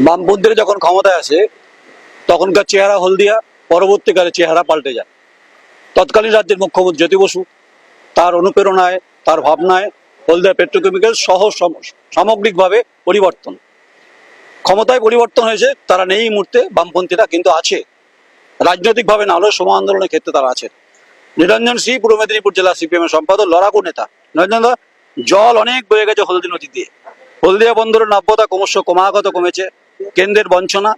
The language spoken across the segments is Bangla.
বামপন্থীরা যখন ক্ষমতায় আসে, তখনকার চেহারা হলদিয়া, পরবর্তীকালে চেহারা পাল্টে যায়। তৎকালীন রাজ্যের মুখ্যমন্ত্রী জ্যোতি বসু তার অনুপ্রেরণায়, তার ভাবনায় হলদিয়া পেট্রোকেমিক্যাল সহ সম- সামগ্রিকভাবে পরিবর্তন। ক্ষমতায় পরিবর্তন হয়েছে, তারা নেই এই মুহূর্তে, বামপন্থীরা কিন্তু আছে। রাজনৈতিকভাবে না হলেও সম আন্দোলনের ক্ষেত্রে তারা আছে নিরঞ্জন সিং, পূর্ব মেদিনীপুর জেলা সিপিএম এর সম্পাদক, লড়াকু নেতা। নিরঞ্জন জল অনেক বয়ে গেছে হলদি নদী দিয়ে। হলদিয়া বন্দরের নাব্যতা ক্রমশ ক্রমাগত কমেছে। কেন্দ্রের বঞ্চনা।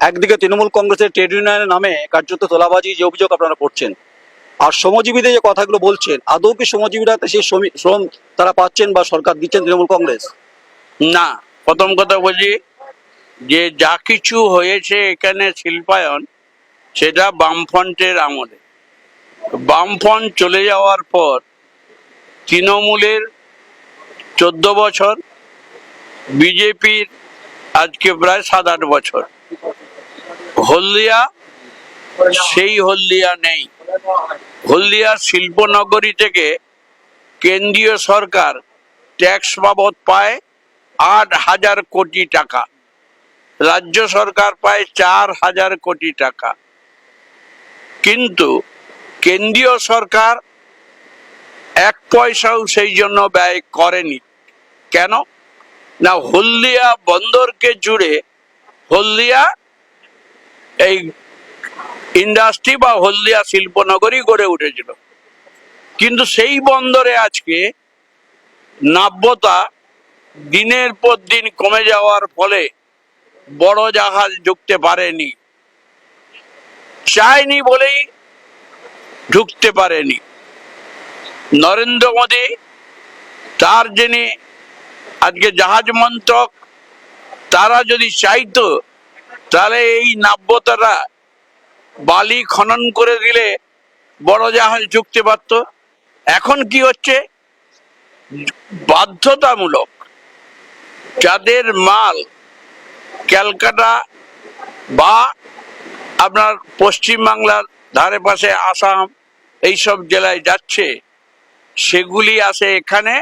একদিকে তৃণমূল কংগ্রেসের ট্রেড ইউনিয়নের নামে কার্যত তোলাবাজি, যে অভিযোগ আপনারা করছেন। আর শ্রমজীবীদের যে কথাগুলো বলছেন, আদৌ কি শ্রমজীবীরা সেই শ্রম তারা পাচ্ছেন বা সরকার দিচ্ছেন তৃণমূল কংগ্রেস? না, প্রথম কথা বলি যে যা কিছু হয়েছে এখানে শিল্পায়ন, সেটা বামফ্রন্টের আমলে। বামফ্রন্ট চলে যাওয়ার পর তৃণমূলের চোদ্দ বছর, বিজেপির আজকে প্রায় সাত আট বছর। হলদিয়া, সেই হলদিয়া নেই। হলদিয়া শিল্পনগরী থেকে কেন্দ্রীয় সরকার ট্যাক্স বাবদ পায় আট হাজার কোটি টাকা। রাজ্য সরকার পায় চার হাজার কোটি টাকা। কিন্তু কেন্দ্রীয় সরকার এক পয়সাও সেই জন্য ব্যয় করেনি। কেন? না হলদিয়া বন্দরকে জুড়ে হলদিয়া এই ইন্ডাস্ট্রি বা হলদিয়া শিল্পনগরী গড়ে উঠেছিল। কিন্তু সেই বন্দরে আজকে নাব্যতা দিনের পর দিন কমে যাওয়ার ফলে বড় জাহাজ ঢুকতে পারেনি। চায়নি বলেই ঢুকতে পারেনি। নরেন্দ্র মোদী, তার যিনি আজকে জাহাজ মন্ত্রক, তারা যদি চাইতো, তাহলে এই নাব্যতারা বালি খনন করে দিলে বড় জাহাজ ঢুকতে পারতো। এখন কি হচ্ছে? বাধ্যতামূলক যাদের মাল ক্যালকাটা বা আপনার পশ্চিমবাংলার ধারে পাশে আসাম, এইসব জেলায় যাচ্ছে, সেগুলি আসে এখানে।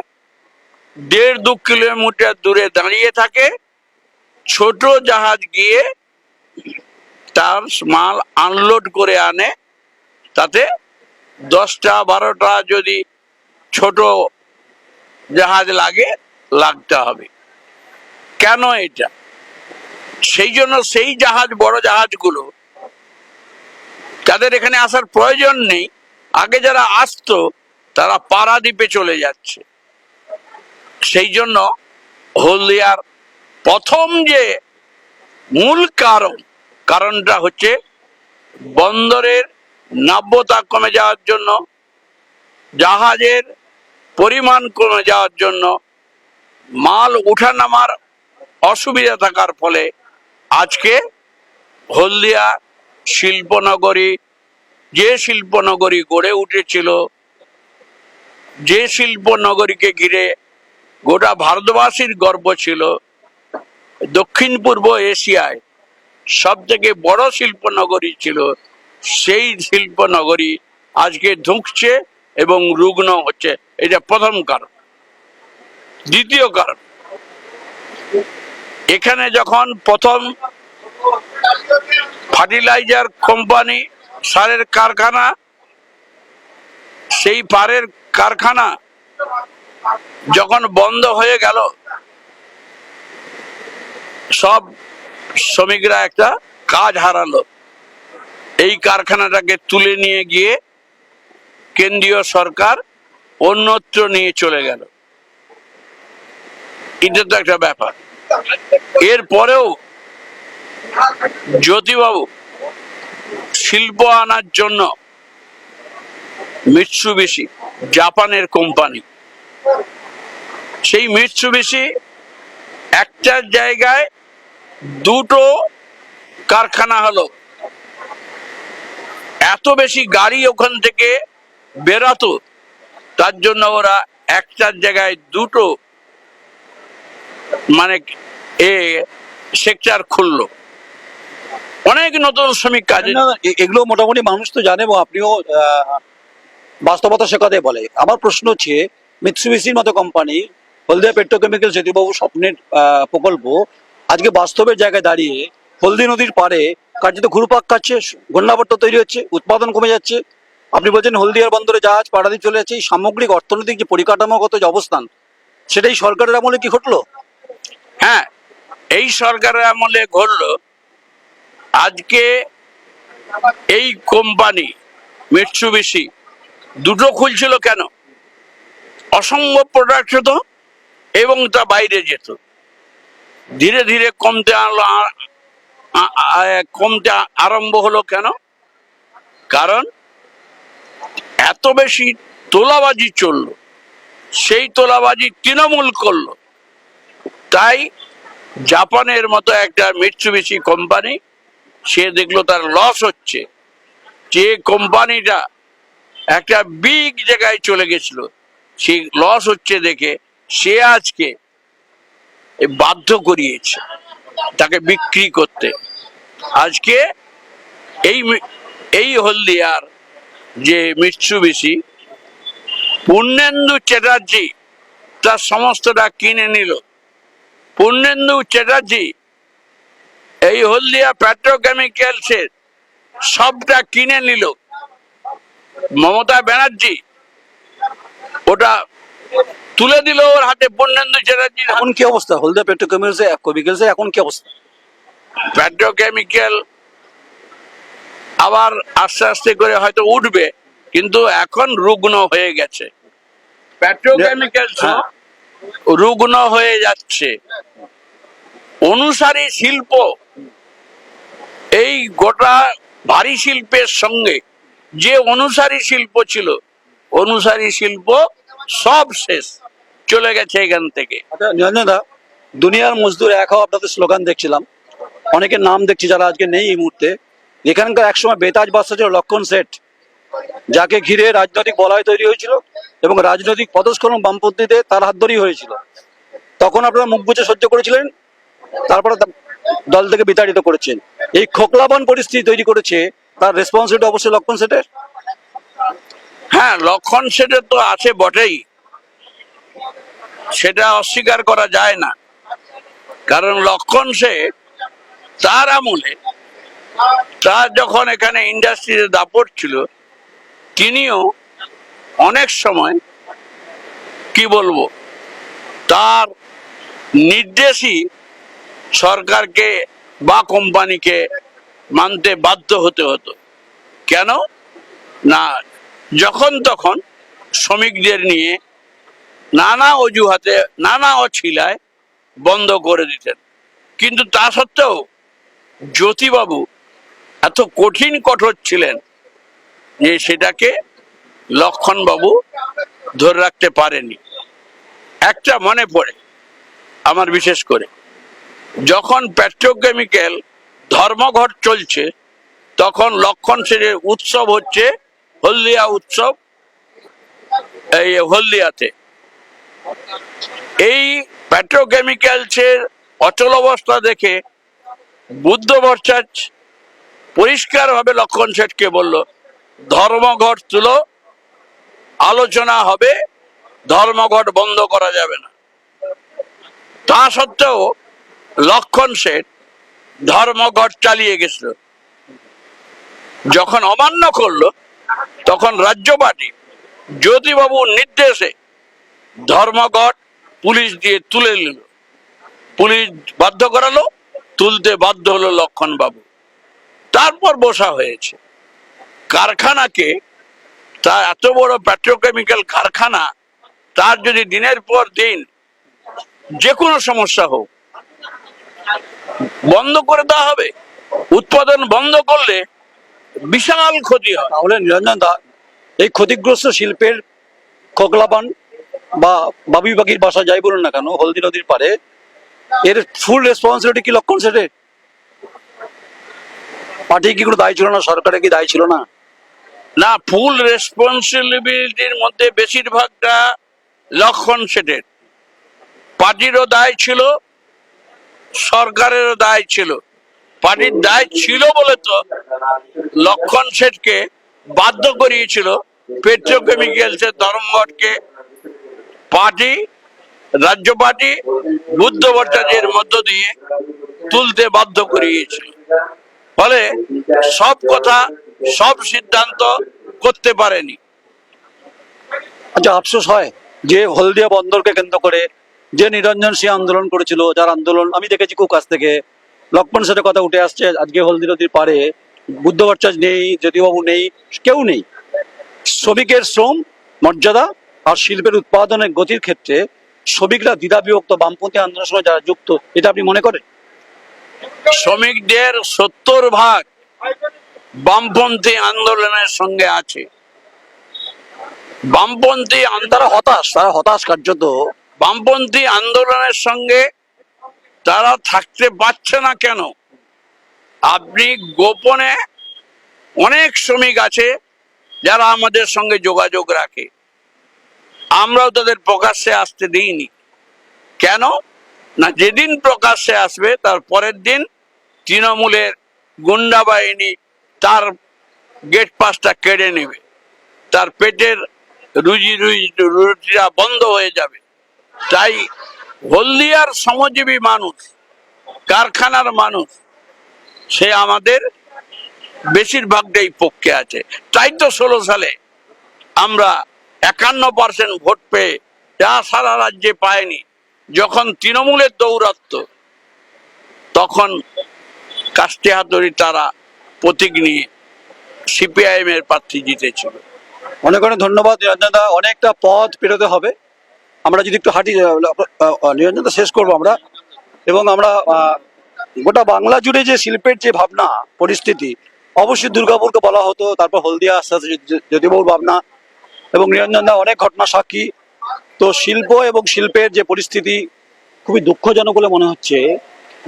দেড় দু কিলোমিটার দূরে দাঁড়িয়ে থাকে। ছোট জাহাজ গিয়ে তার মাল আনলোড করে আনে। তাতে দশটা, বারোটা যদি ছোট জাহাজ লাগে, লাগতে হবে। কেন এটা? সেই জন্য সেই জাহাজ, বড় জাহাজগুলো তাদের এখানে আসার প্রয়োজন নেই। আগে যারা আসতো, তারা পারাদ্বীপে চলে যাচ্ছে। সেই জন্য হলদিয়ার প্রথম যে মূল কারণ, কারণটা হচ্ছে বন্দরের নাব্যতা কমে যাওয়ার জন্য, জাহাজের পরিমাণ কমে যাওয়ার জন্য মাল উঠানামার অসুবিধা থাকার ফলে আজকে হলদিয়া শিল্পনগরী, যে শিল্পনগরী গড়ে উঠেছিল, যে শিল্পনগরীকে ঘিরে গোটা ভারতবাসীর গর্ব ছিল। দক্ষিণ পূর্ব এশিয়ায় সব থেকে বড় শিল্পনগরী ছিল, সেই শিল্পনগরী আজকে ধুঁকছে এবং রুগ্ন হচ্ছে। এটা প্রথম কারণ। দ্বিতীয় কারণ, এখানে যখন প্রথম ফার্টিলাইজার কোম্পানি সারের কারখানা, সেই পারের কারখানা যখন বন্ধ হয়ে গেল, সব শ্রমিকরা একটা কাজ হারালো। এই কারখানাটাকে তুলে নিয়ে গিয়ে কেন্দ্রীয় সরকার অন্যত্র নিয়ে চলে গেল। এটা তো একটা ব্যাপার। এরপরেও জ্যোতিবাবু শিল্প আনার জন্য মিৎসুবিশি, জাপানের কোম্পানি। সেই মিৎসুবিশি একটা জায়গায় দুটো কারখানা হলো। এত বেশি গাড়ি ওখান থেকে বেরাতো, তার জন্য ওরা একটার জায়গায় দুটো মানে এ সেক্টর খুললো। অনেক নতুন শ্রমিক কাজে এগুলো মোটামুটি মানুষ তো জানে আপনিও বাস্তবতা সে কথাই বলে। আমার প্রশ্ন হচ্ছে মিৎসুবিসির মতো কোম্পানি হলদিয়া পেট্রোকেমিক্যাল জ্যোতিবাবু স্বপ্নের প্রকল্প আজকে বাস্তবের জায়গায় দাঁড়িয়ে হলদি নদীর পারে কার্যত ঘুরপাক খাচ্ছে, ঘূর্ণাবর্ত তৈরি হচ্ছে, উৎপাদন কমে যাচ্ছে। আপনি বলছেন হলদিয়ার বন্দরে জাহাজ পাড়াদি চলে যাচ্ছে, এই সামগ্রিক অর্থনৈতিক যে পরিকাঠামোগত যে অবস্থান, সেটাই সরকারের আমলে কি ঘটলো? হ্যাঁ এই সরকারের আমলে ঘটলো। আজকে এই কোম্পানি, মিটসুবিশি, দুটো খুলছিল কেন? অসম্ভব প্রোডাক্ট হতো এবং তা বাইরে যেত। ধীরে ধীরে কমতে আনলো কমতে আরম্ভ হলো কেন? কারণ এত বেশি তোলাবাজি চলল। সেই তোলাবাজি তৃণমূল করল। তাই জাপানের মতো একটা মিটসুবিশি কোম্পানি, সে দেখল তার লস হচ্ছে। যে কোম্পানিটা একটা বিগ জায়গায় চলে গেছিল, সেই লস হচ্ছে দেখে সে আজকে বাধ্য করিয়েছে তাকে বিক্রি করতে। আজকে এই এই হলদিয়ার যে মিটসুবিশি পূর্ণেন্দু চ্যাটার্জি তার সমস্তটা কিনে নিল। পূর্ণেন্দু চ্যাটার্জি এই হলদিয়া পেট্রোকেমিক্যালসের সবটা কিনে নিল। মমতা ব্যানার্জি ওটা তুলে দিল ওর হাতে পূর্ণেন্দু চ্যাটার্জির এখন কি অবস্থা? হলদিয়া পেট্রোকেমিক্যালসে কেমিক্যালসে এখন কি অবস্থা? পেট্রোকেমিক্যাল আবার আস্তে আস্তে করে হয়তো উঠবে কিন্তু এখন রুগ্ন হয়ে গেছে। পেট্রোকেমিক্যাল হ্যাঁ। রুগ্ন হয়ে যাচ্ছে। অনুসারী শিল্প এই গোটা ভারী শিল্পের সঙ্গে যে অনুসারী শিল্প ছিল অনুসারী শিল্প সব শেষ। চলে গেছে এখান থেকে। আচ্ছা দা দুনিয়ার মজদুর এক হওয়া আপনাদের স্লোগান দেখছিলাম। অনেকের নাম দেখছি যারা আজকে নেই এই মুহূর্তে। এখানকার একসময় বেতাজ বাদশা ছিল লক্ষণ শেঠ যাকে ঘিরে রাজনৈতিক বলয় তৈরি হয়েছিল এবং রাজনৈতিক পদস্খলন বামপন্থীদের তার হাত ধরেই হয়েছিল। তখন আপনারা মুখ বুঝে সহ্য করেছিলেন, তারপরে দল থেকে বিতাড়িত করেছেন। এই খোকলাবান পরিস্থিতি তৈরি করেছে, তার রেসপন্সিবিলিটি অবশ্যই লক্ষণ সেটের? হ্যাঁ লক্ষণ সেটা তো আছে বটেই। সেটা অস্বীকার করা যায় না। কারণ লক্ষণ সে তার আমলে, তার যখন এখানে ইন্ডাস্ট্রিতে দাপট ছিল, তিনিও অনেক সময় কি বলব, তার নির্দেশই সরকারকে বা কোম্পানিকে মানতে বাধ্য হতে হতো। কেন? না যখন তখন শ্রমিকদের নিয়ে নানা অজুহাতে, নানা অছিলায় বন্ধ করে দিতেন। কিন্তু তা সত্ত্বেও জ্যোতিবাবু এত কঠিন কঠোর ছিলেন যে সেটাকে লক্ষণবাবু ধরে রাখতে পারেনি একটা মনে পড়ে আমার বিশেষ করে, যখন পেট্রোকেমিক্যাল ধর্মঘট চলছে, তখন লক্ষণ সেনের উৎসব হচ্ছে হলদিয়া উৎসব এই হলদিয়াতে এই পেট্রোকেমিক্যালসের অচল অবস্থা দেখে বুদ্ধ ভট্টাচ পরিষ্কারভাবে লক্ষণ শেঠকে বলল, ধর্মঘট তুলো, আলোচনা হবে, ধর্মঘট বন্ধ করা যাবে না। তা সত্ত্বেও লক্ষণ শেঠ ধর্মঘট চালিয়ে গেছিল। যখন অমান্য করল তখন রাজ্য পার্টি জ্যোতিবাবুর নির্দেশে ধর্মঘট পুলিশ দিয়ে তুলে নিল। পুলিশ বাধ্য করালো, তুলতে বাধ্য হলো লক্ষণ বাবু তারপর বসা হয়েছে। কারখানাকে তার এত বড় পেট্রোকেমিক্যাল কারখানা, তার যদি দিনের পর দিন যে কোনো সমস্যা হোক, বন্ধ করে দেওয়া হবে, উৎপাদন বন্ধ করলে বিশাল ক্ষতি হয়। তাহলে নিরঞ্জন দা এই ক্ষতিগ্রস্ত শিল্পের খোকলাপান বা বাবি পাখির বাসা যাই বলুন না কেন, হলদি নদীর পারে এর ফুল রেসপন্সিবিলিটি কি লক্ষণ সেটে? পার্টি কি কোনো দায় ছিল না? সরকারের কি দায় ছিল না? না ফুল রেসপন্সিবিলিটির মধ্যে বেশিরভাগটা লক্ষণ সেটের পার্টিরও দায় ছিল, সরকারেরও দায় ছিল। পার্টির দায় ছিল বলে তো লক্ষণ সেটকে বাধ্য করিয়েছিল। পেট্রোকেমিক্যালসের ধর্মঘটকে পার্টি, রাজ্য পার্টি, বুদ্ধ ভট্টাচার্যের মধ্য দিয়ে তুলতে বাধ্য করিয়েছে। ফলে সব কথা, সব সিদ্ধান্ত করতে পারেনি। আচ্ছা আফসোস হয় যে হলদিয়া বন্দরকে কেন্দ্র করে যে নিরঞ্জন সিং আন্দোলন করেছিল, যার আন্দোলন আমি দেখেছি খুব কাছ থেকে। লক্ষ্মণ সেটের কথা উঠে আসছে আজকে হলদি নদীর পারে বুদ্ধ ভট্টাচার্য নেই জ্যোতিবাবু নেই কেউ নেই। শ্রমিকের শ্রম মর্যাদা আর শিল্পের উৎপাদনের গতির ক্ষেত্রে শ্রমিকরা দ্বিধা বিভক্ত বামপন্থী আন্দোলনের সঙ্গে যারা যুক্ত এটা আপনি মনে করেন? শ্রমিকদের সত্তর ভাগ বামপন্থী আন্দোলনের সঙ্গে আছে। বামপন্থী আন্দোলন তারা হতাশ তারা হতাশ কার্যত। বামপন্থী আন্দোলনের সঙ্গে তারা থাকতে পারছে না কেন? আপনি গোপনে অনেক শ্রমিক আছে যারা আমাদের সঙ্গে যোগাযোগ রাখে। আমরাও তাদের প্রকাশ্যে আসতে দিইনি। কেন? না, যেদিন প্রকাশ্যে আসবে, তার পরের দিন তৃণমূলের গুন্ডা বাহিনী তার গেট পাসটা কেড়ে নেবে। তার পেটের রুজি রুজি রুটিরা বন্ধ হয়ে যাবে। তাই হলদিয়ার শ্রমজীবী মানুষ, কারখানার মানুষ, সে আমাদের বেশিরভাগটাই পক্ষে আছে। তাই তো ষোলো সালে আমরা একান্ন পার্সেন্ট ভোট পেয়ে যা সারা রাজ্যে পায়নি, যখন তৃণমূলের দৌরাত্ম, তখন কাস্তে হাতুড়ি তারা প্রতীক নিয়ে সিপিআইএম এর প্রার্থী জিতেছিল। অনেক অনেক ধন্যবাদ অনেকটা পথ পেরোতে হবে। আমরা যদি একটু হাঁটি নিরঞ্জনটা শেষ করব আমরা। এবং আমরা গোটা বাংলা জুড়ে যে শিল্পের যে ভাবনা, পরিস্থিতি, অবশ্যই দুর্গাপুরকে বলা হতো, তারপর হলদিয়া, আস্তে আস্তে জ্যোতিবাবুর ভাবনা, এবং নিরঞ্জন দা অনেক ঘটনা সাক্ষী। তো শিল্প এবং শিল্পের যে পরিস্থিতি, খুবই দুঃখজনক বলে মনে হচ্ছে।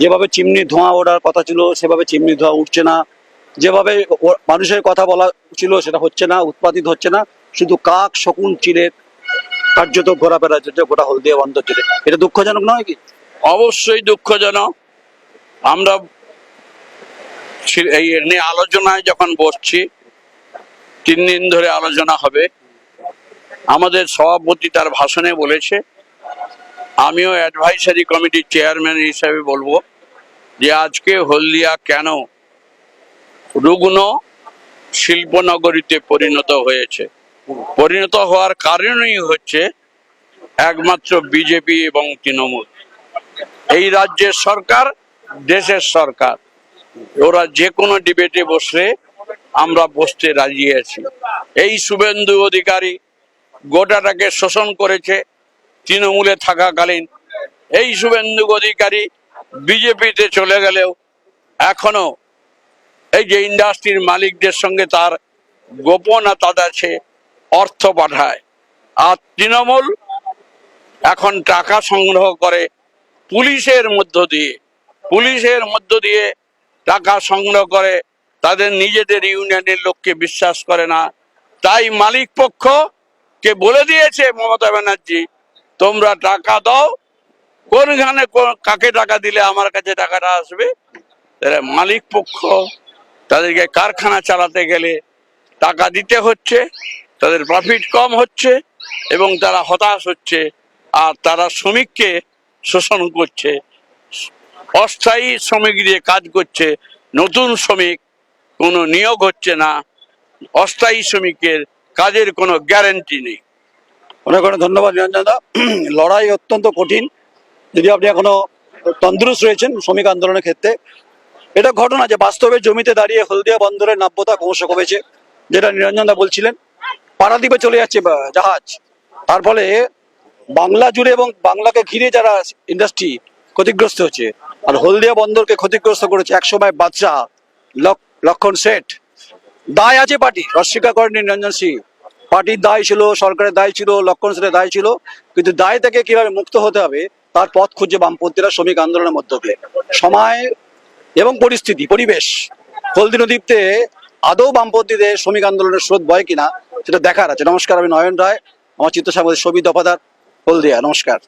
যেভাবে চিমনি ধোঁয়া ওঠার কথা ছিল, সেভাবে চিমনি ধোঁয়া উঠছে না। যেভাবে মানুষের কথা বলা ছিল, সেটা হচ্ছে না, উৎপাদিত হচ্ছে না। শুধু কাক, শকুন, চিলের কার্যত ঘোরাফেরা হচ্ছে গোটা হলদিয়া বন্দর জুড়ে। এটা দুঃখজনক নয় কি? অবশ্যই দুঃখজনক। আমরা এই নিয়ে আলোচনায় যখন বসছি, তিন দিন ধরে আলোচনা হবে। আমাদের সভাপতি তার ভাষণে বলেছে, আমিও অ্যাডভাইসারি কমিটির চেয়ারম্যান হিসেবে বলব যে আজকে হলদিয়া কেন রুগ্ন শিল্পনগরীতে পরিণত হয়েছে? পরিণত হওয়ার কারণই হচ্ছে একমাত্র বিজেপি এবং তৃণমূল। এই রাজ্যের সরকার, দেশের সরকার। ওরা যে কোনো ডিবেটে বসলে আমরা বসতে রাজি আছি। এই শুভেন্দু অধিকারী গোটাটাকে শোষণ করেছে, তৃণমূলে থাকাকালীন। এই শুভেন্দু অধিকারী বিজেপিতে চলে গেলেও এখনও এই যে ইন্ডাস্ট্রির মালিকদের সঙ্গে তার গোপনতা আছে অর্থ পাঠায় আর তৃণমূল এখন টাকা সংগ্রহ করে পুলিশের মধ্য দিয়ে, পুলিশের মধ্য দিয়ে টাকা সংগ্রহ করে তাদের নিজেদের ইউনিয়নের লোককে বিশ্বাস করে না। তাই মালিক পক্ষ কে বলে দিয়েছে মমতা ব্যানার্জি, তোমরা টাকা দাও, কোনখানে কাকে টাকা দিলে আমার কাছে টাকাটা আসবে? মালিক পক্ষ তাদেরকে কারখানা চালাতে গেলে টাকা দিতে হচ্ছে। তাদের প্রফিট কম হচ্ছে এবং তারা হতাশ হচ্ছে আর তারা শ্রমিককে শোষণ করছে। অস্থায়ী শ্রমিক দিয়ে কাজ করছে, নতুন শ্রমিক কোনো নিয়োগ হচ্ছে না, অস্থায়ী শ্রমিকের কাজের কোনো গ্যারেন্টি নেই। অনেক অনেক ধন্যবাদ নিরঞ্জন দা। লড়াই অত্যন্ত কঠিন। যদি আপনি এখনও তন্দুরুস্ত রয়েছেন শ্রমিক আন্দোলনের ক্ষেত্রে, এটা ঘটনা যে বাস্তবে জমিতে দাঁড়িয়ে হলদিয়া বন্দরের নাব্যতা ক্রমশ কমেছে, যেটা নিরঞ্জন দা বলছিলেন। পারাদ্বীপে চলে যাচ্ছে জাহাজ। তার ফলে বাংলা জুড়ে এবং বাংলাকে ঘিরে যারা ইন্ডাস্ট্রি ক্ষতিগ্রস্ত হচ্ছে, আর হলদিয়া বন্দরকে ক্ষতিগ্রস্ত করেছে একসময় বাদশাহ লক- লক্ষণ শেঠ। দায় আছে পার্টি অস্বীকার করেন নিরঞ্জন সিং। পার্টির দায় ছিল, সরকারের দায় ছিল, লক্ষণ সেনের দায় ছিল, কিন্তু দায় থেকে কীভাবে মুক্ত হতে হবে, তার পথ খুঁজছে বামপন্থীরা শ্রমিক আন্দোলনের মধ্য দিয়ে সময় এবং পরিস্থিতি, পরিবেশ। হলদি নদীতে আদৌ বামপন্থীদের শ্রমিক আন্দোলনের স্রোত বয় কিনা সেটা দেখার আছে। নমস্কার আমি নয়ন রায়। আমার চিত্র সাংবাদিক সবি দফাদার হলদিয়া। নমস্কার।